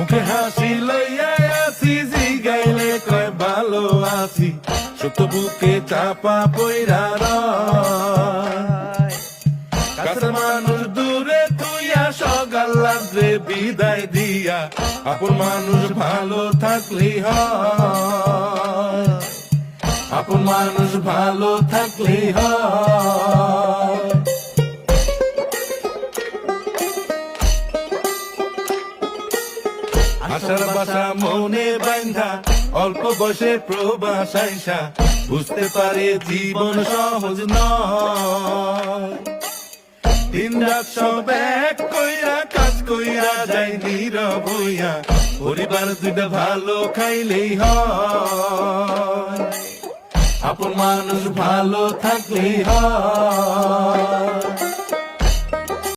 মুখে হাসি লইয়া আসি জি গাইলে কয়, ভালো আছি। সত্য বুকে চাপা পইরা মানুষ দূরে তুইয়া সকাল রাত্রে বিদায় দিয়া, আপন মানুষ ভালো থাকলি হ আপন মানুষ ভালো থাকলি হয়। আশার বাসা মনে বান্ধা, অল্প বয়সে প্রবাস আইসা, বুঝতে পারে জীবন সহজ নয়। দিন রাত সব এক কইরা, কাজ কইরা যাই নীরব হইয়া, পরিবার দুইটা ভালো খাইলেই হয়। আপন মানুষ ভালো থাকলেই হয়।